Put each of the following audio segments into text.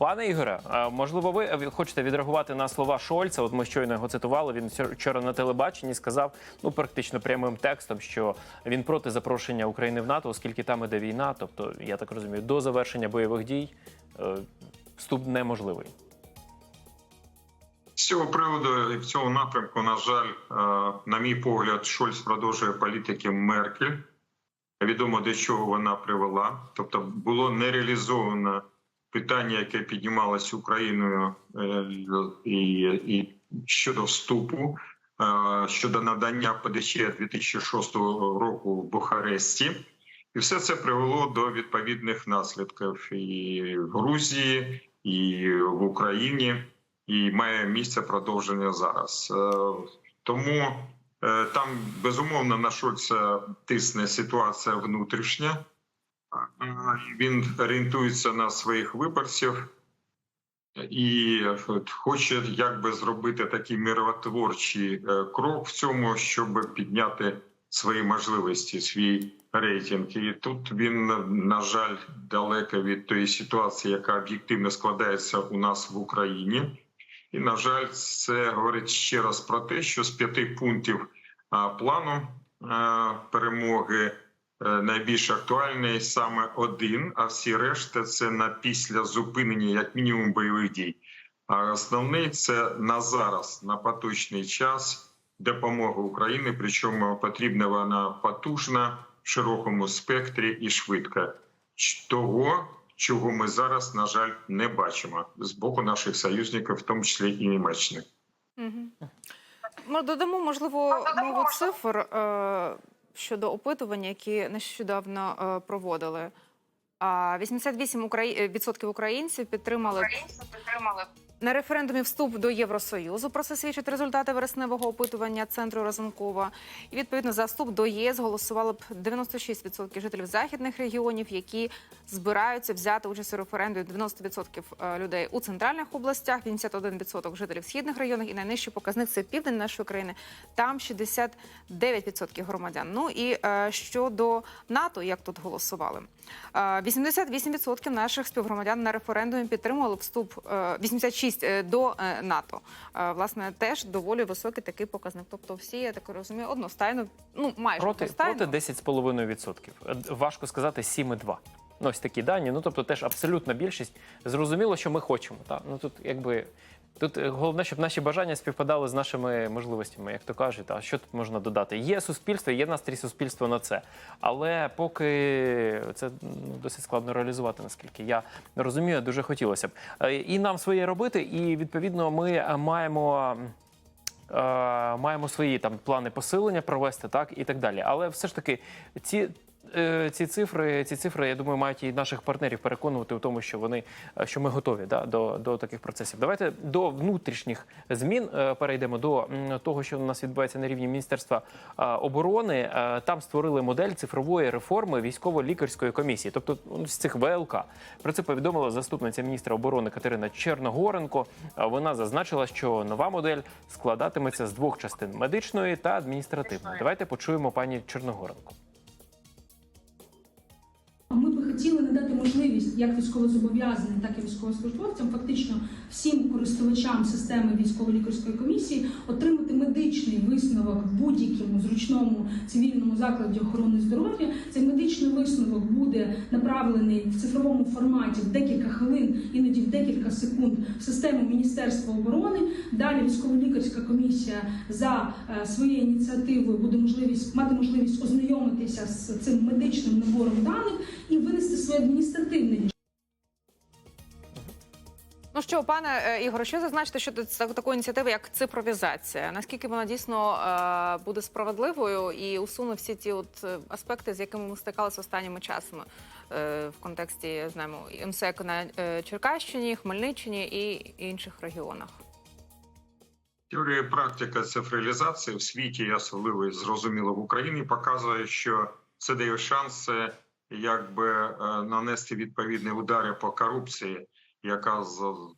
Пане Ігоре, можливо, ви хочете відреагувати на слова Шольца? От ми щойно його цитували. Він вчора- на телебаченні сказав, ну практично прямим текстом, що він проти запрошення України в НАТО, оскільки там іде війна. Тобто, я так розумію, до завершення бойових дій е, вступ неможливий. З цього приводу і в цьому напрямку, на жаль, е, на мій погляд, Шольц продовжує політики Меркель. Відомо до чого вона привела. Тобто було не реалізовано питання, яке піднімалося Україною е, і, і щодо вступу, е, щодо надання ПДЧ 2006 року в Бухаресті. І все це привело до відповідних наслідків і в Грузії, і в Україні і має місце продовження зараз. Е, Тому там безумовно на Шольца тисне ситуація внутрішня. Він орієнтується на своїх виборців і хоче якби зробити такий миротворчий е, крок в цьому, щоб підняти свої можливості, свій рейтинг. І тут він, на жаль, далеко від тої ситуації, яка об'єктивно складається у нас в Україні. І на жаль, це говорить ще раз про те, що з п'яти пунктів плану перемоги е, найбільш актуальний саме один, а всі решта це на після зупинення як мінімум бойових дій. А основний це на зараз, на поточний час допомога Україні. Причому потрібна вона потужна в широкому спектрі і швидка. Того, чого ми зараз, на жаль, не бачимо з боку наших союзників, в тому числі і Німеччини. Мгм. Ми додамо, можливо, мову цифр е, щодо опитування, які нещодавно е, проводили. А 88% українців відсотків українців підтримали на референдумі вступ до Євросоюзу. Про це свідчать результати вересневого опитування центру Разумкова. І відповідно за вступ до ЄС голосувало б 96% жителів західних регіонів, які збираються взяти участь у референдумі. 90% е, людей у центральних областях, 81% жителів східних районах. І найнижчий показник це південь нашої країни. Там 69% громадян. Ну і е, щодо НАТО, як тут голосували. Е, 88% наших співгромадян на референдумі підтримували вступ е, 86 е, до е, НАТО. Е, Власне, теж доволі високий такий показник. Тобто, всі я так розумію, одностайно, ну майже Проти, одностайно. проти 10,5%. Е, Важко сказати 7,2%. Ну, ось такі дані. Ну тобто, теж абсолютна більшість. Зрозуміло, що ми хочемо. Та? Ну тут якби. Тут е, головне, щоб наші бажання співпадали з нашими можливостями, як то кажуть. А що тут можна додати? Є суспільство, є настрій суспільства на це. Але поки це ну, досить складно реалізувати, наскільки я розумію, дуже хотілося б. Е, І нам своє робити, і відповідно ми маємо. е, Маємо свої там плани посилення провести, так і так далі. Але все ж таки, ці, ці цифри, ці цифри, я думаю, мають і наших партнерів переконувати у тому, що вони е, що ми готові да, до, до таких процесів. Давайте до внутрішніх змін е, перейдемо до того, що у нас відбувається на рівні Міністерства е, оборони. Е, Там створили модель цифрової реформи військово-лікарської комісії, тобто ну, з цих ВЛК. Про це повідомила заступниця міністра оборони Катерина Черногоренко. Е, Вона зазначила, що нова модель складатиметься з двох частин медичної та адміністративної. Давайте почуємо пані Черногоренко. the можливість як військовозобов'язаним, так і військовослужбовцям, фактично всім користувачам системи військово-лікарської комісії отримати медичний висновок в будь-якому зручному цивільному закладі охорони здоров'я. Цей медичний висновок буде направлений в цифровому форматі в декілька хвилин, іноді в декілька секунд в систему Міністерства оборони. Далі військово-лікарська комісія за е, своєю ініціативою буде можливість мати можливість ознайомитися з цим медичним набором даних і винести своє адміністративне рішення. Ну що, пане е, Ігоре, що зазначити щодо такої ініціативи, як цифровізація? Наскільки вона дійсно е, буде справедливою і усуне всі ті от е, аспекти, з якими ми стикалися останніми часами е, в контексті знаємо МСЕК на Черкащині, Хмельниччині і інших регіонах? Теорія і практика цифралізації в світі, і особливо зрозуміло в Україні, показує, що це дає шанси якби е, нанести відповідні удари по корупції, яка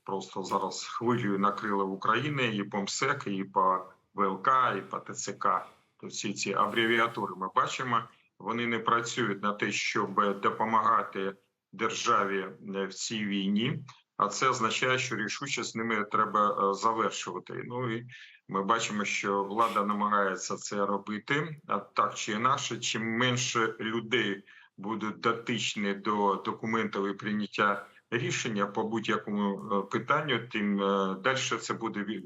просто зараз хвилею накрила в Україні і по МСЕК, і по ВЛК, і по ТЦК. То всі ці абревіатури ми бачимо. Вони не працюють на те, щоб допомагати державі е, в цій війні. А це означає, що рішуче з ними треба е, завершувати. Ну і ми бачимо, що влада намагається це робити. А так чи інакше, чим менше людей будуть дотичні до документів і прийняття рішення по будь-якому е, питанню, тим далі це буде від,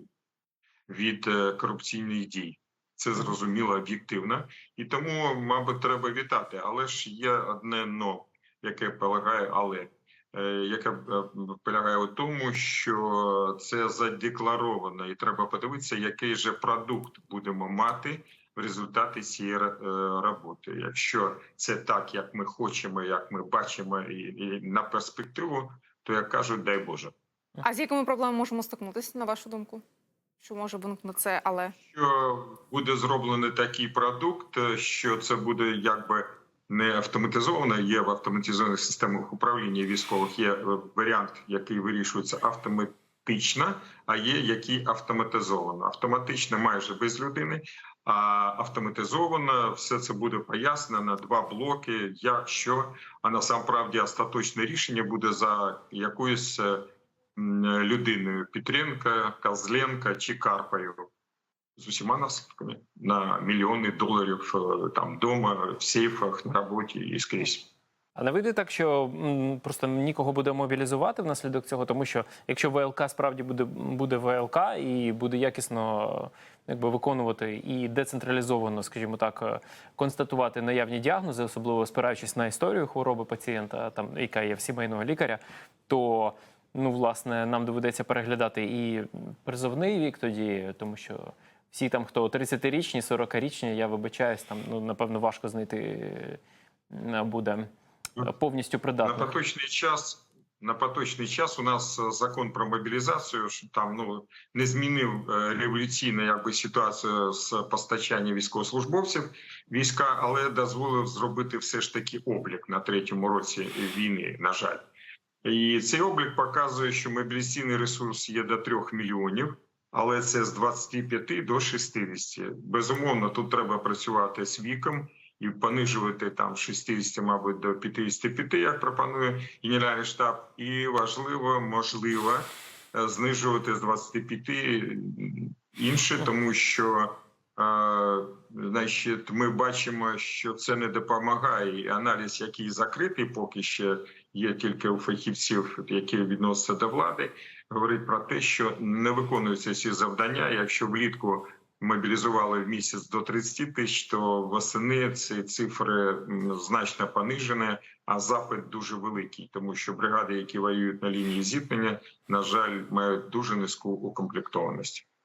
від е, корупційних дій. Це зрозуміло об'єктивно, і тому, мабуть, треба вітати. Але ж є одне но, яке полягає, але е, яке е, полягає у тому, що це задекларовано, і треба подивитися, який же продукт будемо мати в результаті цієї е, роботи. Якщо це так, як ми хочемо, як ми бачимо, і, і на перспективу, то як кажуть, дай Боже. А з якими проблемами можемо стикнутися, на вашу думку? Що може виникнути це, але що буде зроблений такий продукт, що це буде якби не автоматизовано. Є в автоматизованих системах управління військових. Є е, варіант, який вирішується автоматично, а є який автоматизовано. Автоматично майже без людини. Автоматизовано все це буде пояснено на два блоки. Як що, а насамправді остаточне рішення буде за якоюсь е, людиною Петренка, Козленка чи Карпою з усіма наслідками на мільйони доларів там вдома, в сейфах, на роботі і скрізь. А не вийде так, що просто нікого буде мобілізувати внаслідок цього, тому що якщо ВЛК справді буде, буде ВЛК і буде якісно якби, виконувати і децентралізовано, скажімо так, е, констатувати наявні діагнози, особливо спираючись на історію хвороби пацієнта, там яка є в сімейного лікаря, то ну, власне, нам доведеться переглядати і призовний вік тоді, тому що всі там, хто 30-річні, 40-річні, я вибачаюсь, там ну напевно важко знайти е, буде повністю На поточний час. На поточний час у нас е, закон про мобілізацію що там ну не змінив е, революційно якби ситуацію з постачанням військовослужбовців війська, але дозволив зробити все ж таки облік на третьому році війни. На жаль, і цей облік показує, що мобілізаційний ресурс є до 3 мільйонів, але це з 25 до 60. Безумовно, тут треба працювати з віком і понижувати там з 60, мабуть, до 55, як пропонує Генеральний штаб. І важливо, можливо, е, знижувати з 25 інше, тому що е, значить, ми бачимо, що це не допомагає. І аналіз, який закритий, поки ще є тільки у фахівців, які відносяться до влади, говорить про те, що не виконуються ці завдання. Якщо влітку мобілізували в місяць до 30 тисяч, то восени ці цифри значно понижені, а запит дуже великий, тому що бригади, які воюють на лінії зіткнення, на жаль, мають дуже низьку укомплектованість.